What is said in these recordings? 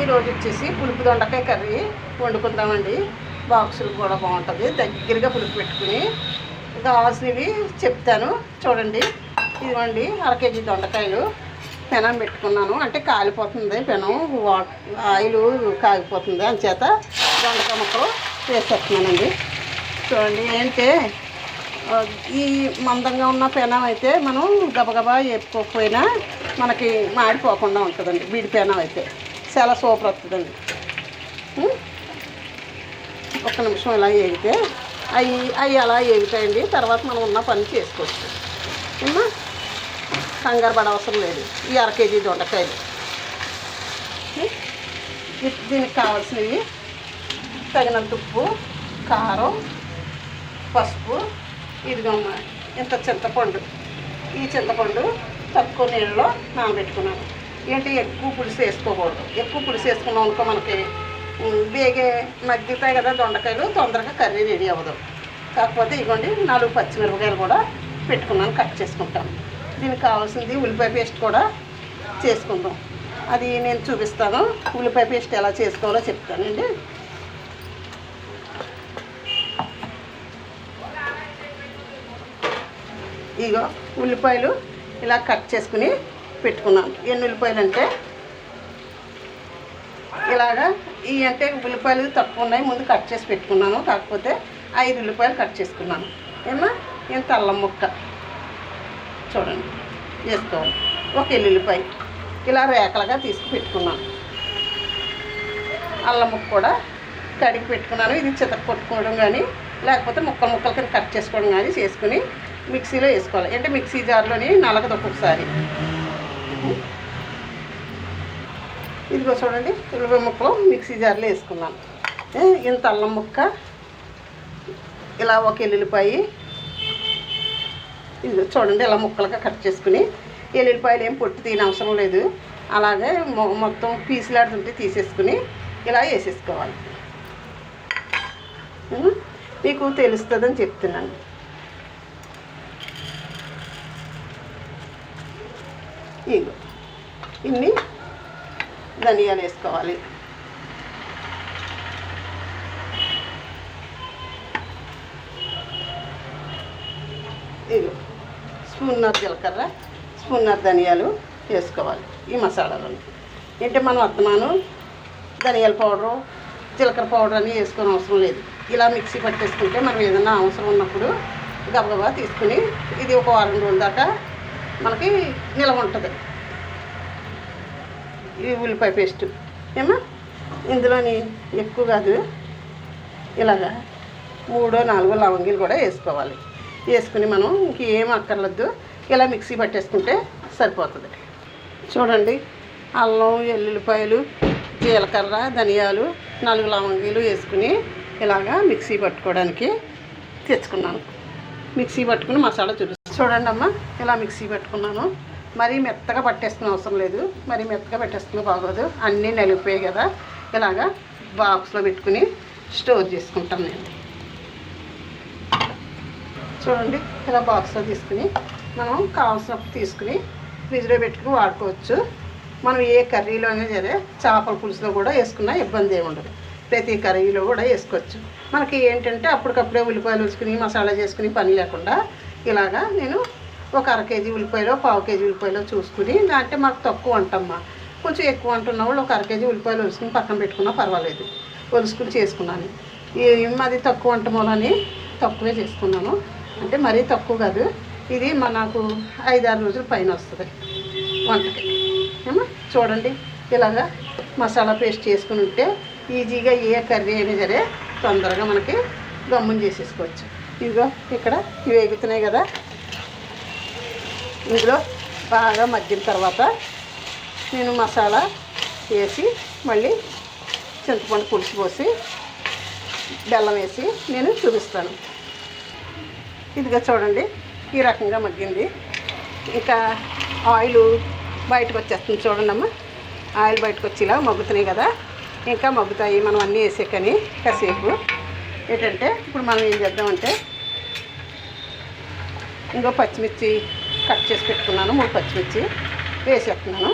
ఈరోజు వచ్చేసి పులుపు దొండకాయ కర్రీ వండుకుందామండి. బాక్సులు కూడా బాగుంటుంది. దగ్గరగా పులుపు పెట్టుకుని కావాల్సినవి చెప్తాను. చూడండి. ఇదిగోండి అర కేజీ దొండకాయలు. పెనం పెట్టుకున్నాను. అంటే కాలిపోతుంది. పెనం వా ఆయిల్ కాగిపోతుంది. అంచేత దొండకాయ ముక్కలు వేసేస్తున్నానండి. చూడండి ఏంటంటే ఈ మందంగా ఉన్న పెనం అయితే మనం గబగబా వేపుకోకపోయినా మనకి మాడిపోకుండా ఉంటుందండి. బీడి పెనం అయితే. చాలా సూపర్ వస్తుందండి. ఒక ఒక్క నిమిషం ఇలా వేగితే అవి అవి అలా ఏగుతాయండి తర్వాత మనం ఉన్న పని చేసుకోవచ్చు. ఏమ్మా కంగారు పడవసరం లేదు. ఈ అర కేజీ దొండకాయలు. దీనికి కావాల్సినవి తగినంత ఉప్పు కారం పసుపు ఇదిగోమ్మ ఇంత చింతపండు. ఈ చింతపండు తక్కువ నీళ్ళలో నానబెట్టుకున్నాను. ఏంటి ఎక్కువ పులుసు వేసుకోకూడదు. ఎక్కువ పులుసు వేసుకున్నాం అనుకో మనకి వేగే బేగే మగ్గుతాయి కదా దొండకాయలు తొందరగా కర్రీ రెడీ అవ్వదు. కాకపోతే ఇవ్వండి నాలుగు పచ్చిమిరపకాయలు కూడా పెట్టుకున్నాను కట్ చేసుకుంటాను. దీనికి కావాల్సింది ఉల్లిపాయ పేస్ట్ కూడా చేసుకుందాం. అది నేను చూపిస్తాను. ఉల్లిపాయ పేస్ట్ ఎలా చేసుకోవాలో చెప్తానండి ఇగో ఉల్లిపాయలు ఇలా కట్ చేసుకుని పెట్టుకున్నాను. ఎన్ని ఉల్లిపాయలు అంటే ఇలాగా ఈ అంటే ఉల్లిపాయలు తక్కువ ఉన్నాయి ముందు కట్ చేసి పెట్టుకున్నాను. కాకపోతే ఐదు ఉల్లిపాయలు కట్ చేసుకున్నాను. ఏమా ఇంత అల్లం ముక్క? చూడండి. వేసుకోవాలి. ఒక ఎల్లుల్లిపాయ. ఇలా రేకలుగా తీసుకు పెట్టుకున్నాను. అల్లం ముక్క కూడా కడిగి పెట్టుకున్నాను. ఇది చితక కొట్టుకోవడం కానీ లేకపోతే ముక్కలు ముక్కల కింద కట్ చేసుకోవడం కానీ చేసుకుని మిక్సీలో వేసుకోవాలి. అంటే మిక్సీ జార్లోని నలగదు ఒక్కొక్కసారి. ఇదిగో చూడండి ఉల్లిపాయ ముక్కలు మిక్సీ జార్లో వేసుకున్నాను. ఇంత అల్లం ముక్క ఇలా ఒక ఎల్లుల్లిపాయ ఇదిగో చూడండి ఇలా ముక్కలుగా కట్ చేసుకుని ఎల్లుల్లిపాయలు ఏం పొట్టు తీయని అవసరం లేదు. అలాగే మొ- మొత్తం పీసులాడుతుంటే తీసేసుకుని ఇలా వేసేసుకోవాలి. మీకు తెలుస్తుందని చెప్తున్నాను. ఇగో. ఇన్ని ధనియాలు వేసుకోవాలి. ఇగో. స్పూన్నర జీలకర్ర స్పూన్నర ధనియాలు వేసుకోవాలి ఈ మసాలాలను ఏంటంటే మనం అత్తమాను? ధనియాల పౌడరు జీలకర్ర పౌడర్ అని వేసుకోని అవసరం లేదు. ఇలా మిక్సీ పట్టేసుకుంటే మనం ఏదైనా అవసరం ఉన్నప్పుడు గబగబా తీసుకుని ఇది ఒక వారం రోజుల దాకా మనకి నిలవ ఉంటుంది. ఈ ఉల్లిపాయ పేస్ట్. ఏమా? ఇందులోని ఎక్కువ కాదు. ఇలాగా మూడో నాలుగో లవంగిలు కూడా వేసుకోవాలి. వేసుకుని మనం ఇంకేం అక్కర్లేదు ఇలా మిక్సీ పట్టేసుకుంటే సరిపోతుంది. చూడండి అల్లం ఎల్లుల్లిపాయలు జీలకర్ర ధనియాలు నాలుగు లవంగీలు వేసుకుని ఇలాగా మిక్సీ పట్టుకోవడానికి తెచ్చుకున్నాను. మిక్సీ పట్టుకుని మసాలా చూపిస్తాను. చూడండి అమ్మ ఇలా మిక్సీ పెట్టుకున్నాను. మరీ మెత్తగా పట్టేసుకునే అవసరం లేదు. మరీ మెత్తగా పెట్టేసుకునే బాగోదు. అన్నీ నలిగిపోయాయి కదా. ఇలాగా బాక్స్లో పెట్టుకుని స్టోర్ చేసుకుంటాను నేను. చూడండి ఇలా బాక్స్లో తీసుకుని మనం కావాల్సినప్పుడు తీసుకుని ఫ్రిడ్జ్లో పెట్టుకుని వాడుకోవచ్చు. మనం ఏ కర్రీలో అయినా సరే చేపల పులుసులో కూడా వేసుకున్నా ఇబ్బంది ఏమి ఉండదు. ప్రతి కర్రీలో కూడా వేసుకోవచ్చు. మనకి ఏంటంటే అప్పటికప్పుడే ఉల్లిపాయలు ఉంచుకుని మసాలా చేసుకుని పని లేకుండా ఇలాగా నేను ఒక అర కేజీ ఉల్లిపాయలు పావు కేజీ ఉల్లిపాయలు చూసుకుని అంటే మాకు తక్కువ అంటమ్మా కొంచెం ఎక్కువ అంటున్న వాళ్ళు ఒక అర కేజీ ఉల్లిపాయలు ఒలుసుకుని పక్కన పెట్టుకున్నా పర్వాలేదు. ఒలుసుకుని చేసుకున్నాను. ఈ మాది తక్కువ అంటమోలని తక్కువే చేసుకున్నాను. అంటే మరీ తక్కువ కాదు. ఇది మా నాకు ఐదారు రోజుల పైన వస్తుంది వంటకి. ఏమో చూడండి. ఇలాగా మసాలా పేస్ట్ చేసుకుని ఉంటే ఈజీగా ఏ కర్రీ అయినా సరే తొందరగా మనకి గమ్మున చేసేసుకోవచ్చు. ఇదిగో ఇక్కడ ఇవి వేగుతున్నాయి కదా. ఇందులో బాగా మగ్గిన తర్వాత నేను మసాలా వేసి మళ్ళీ చింతపండు పులుసు పోసి బెల్లం వేసి నేను చూపిస్తాను. ఇదిగా చూడండి ఈ రకంగా మగ్గింది. ఇంకా ఆయిల్ బయటకు వచ్చేస్తుంది చూడండి అమ్మ. ఆయిల్ బయటకు వచ్చి ఇలా మగ్గుతున్నాయి కదా. ఇంకా మగ్గుతాయి మనం అన్నీ వేసాకని కాసేపు. ఏంటంటే ఇప్పుడు మనం ఏం చేద్దామంటే ఇంకో పచ్చిమిర్చి కట్ చేసి పెట్టుకున్నాను మూడు పచ్చిమిర్చి వేసేస్తున్నాను.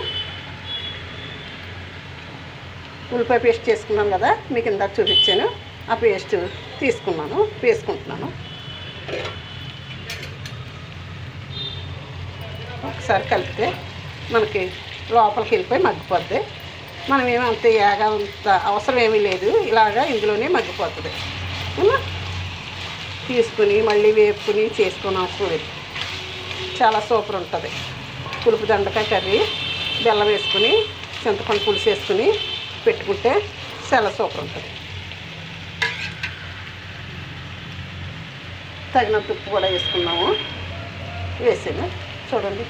ఉల్లిపాయ పేస్ట్ చేసుకున్నాను కదా మీకు ఇందాక చూపించాను. ఆ పేస్ట్ తీసుకున్నాను వేసుకుంటున్నాను. ఒకసారి కలిపితే మనకి లోపలికి వెళ్ళిపోయి మగ్గిపోద్ది. మనం ఏమంత అంత ఏగా అంత అవసరం ఏమీ లేదు. ఇలాగా ఇందులోనే మగ్గిపోతుంది. తీసుకుని మళ్ళీ వేపుకుని చేసుకుని అవసరం లేదు. చాలా సూపర్ ఉంటుంది. పులుపు దండకాయ కర్రీ బెల్లం వేసుకుని చింతపండు పులుసు వేసుకుని పెట్టుకుంటే చాలా సూపర్ ఉంటుంది. తగినంత ఉప్పు కూడా వేసుకున్నాము. వేసాను చూడండి.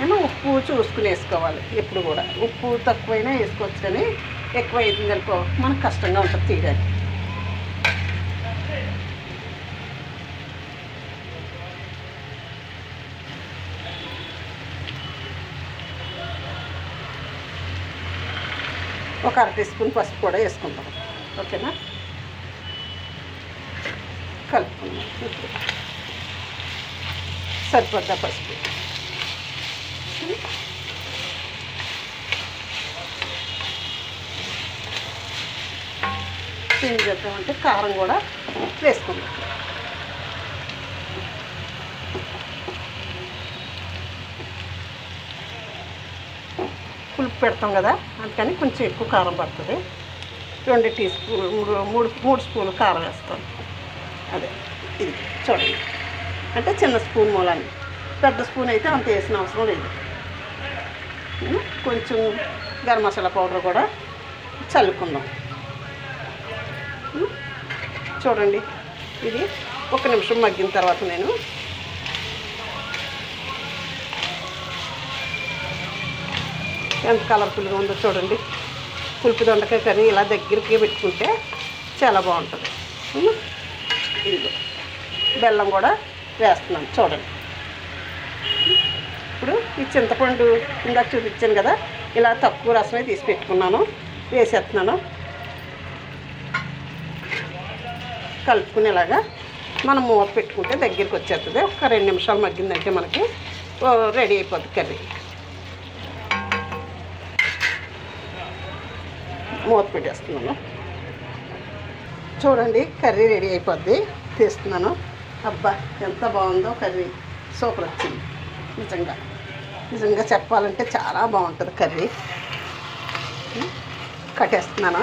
నేను ఉప్పు చూసుకుని వేసుకోవాలి ఎప్పుడు కూడా. ఉప్పు తక్కువైనా వేసుకోవచ్చు కానీ ఎక్కువ అయింది అనుకో మనకు కష్టంగా ఉంటుంది తీయడానికి. ఒక అర టీ స్పూన్ పసుపు కూడా వేసుకుంటాం ఓకేనా? కలుపుకుందాం. ఇప్పుడు సరిపోద్దా పసుపు? ఏం చేద్దామంటే కారం కూడా వేసుకుందాం. పులుపు పెడతాం కదా అందుకని కొంచెం ఎక్కువ కారం పడుతుంది. రెండు టీ స్పూన్ మూడు మూడు మూడు స్పూన్లు కారం వేస్తాం. అదే ఇది చూడండి. అంటే చిన్న స్పూన్ మూలాన్ని పెద్ద స్పూన్ అయితే అంత వేసిన అవసరం లేదు. కొంచెం గరం మసాలా పౌడర్ కూడా చల్లుకుందాం. చూడండి. ఇది ఒక నిమిషం మగ్గిన తర్వాత నేను ఎంత కలర్ఫుల్గా ఉందో చూడండి. పులుపు దొండకాయ కర్రీ ఇలా దగ్గరికి పెట్టుకుంటే చాలా బాగుంటుంది. ఇందులో ఇదిగో బెల్లం కూడా వేస్తున్నాను చూడండి. ఇప్పుడు ఈ చింతపండు ఇందాక చూపించాను కదా ఇలా తక్కువ రసమే తీసి పెట్టుకున్నాను వేసేస్తున్నాను. కలుపుకునేలాగా మనం మూత పెట్టుకుంటే దగ్గరికి వచ్చేస్తుంది. ఒక రెండు నిమిషాలు మగ్గిందంటే మనకి రెడీ అయిపోద్ది కర్రీ. మూత పెట్టేస్తున్నాను. చూడండి కర్రీ రెడీ అయిపోద్ది. తీస్తున్నాను. అబ్బా ఎంత బాగుందో కర్రీ. సూపర్ వచ్చింది. నిజంగా. నిజంగా చెప్పాలంటే చాలా బాగుంటుంది కర్రీ. కట్టేస్తున్నాను.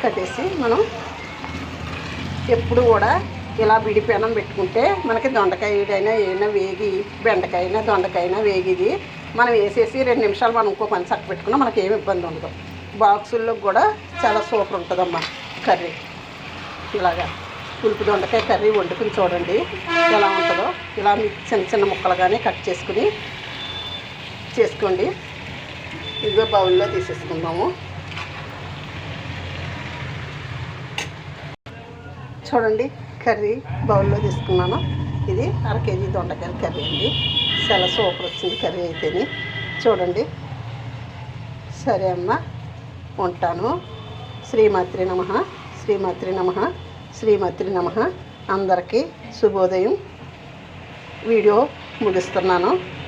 కట్టేసి మనం ఎప్పుడు కూడా ఇలా విడిపెనం పెట్టుకుంటే మనకి దొండకాయ ఏదైనా ఏమైనా వేగి బెండకాయ అయినా దొండకాయ అయినా వేగిది. మనం వేసేసి రెండు నిమిషాలు మనం ఇంకో పని చక్క పెట్టుకున్నా మనకి ఏమి ఇబ్బంది ఉండదు. బాక్సుల్లో కూడా చాలా సూపర్ ఉంటుందమ్మా కర్రీ. ఇలాగా పులుపు దొండకాయ కర్రీ వండుకుని చూడండి ఎలా ఉంటుందో. ఇలా మీకు చిన్న చిన్న ముక్కలుగానే కట్ చేసుకుని చేసుకోండి. ఇదిగో బౌల్లో తీసేసుకుందాము. చూడండి కర్రీ బౌల్లో తీసుకున్నాను. ఇది అర కేజీ దొండకాయల కర్రీ అండి. చాలా సూపర్ వచ్చింది కర్రీ అయితేని. చూడండి. సరే అమ్మ. ఉంటాను. శ్రీమాత్రి నమ. శ్రీమాత్రి నమ. శ్రీమాత్రి నమ. అందరికీ శుభోదయం. వీడియో ముగిస్తున్నాను.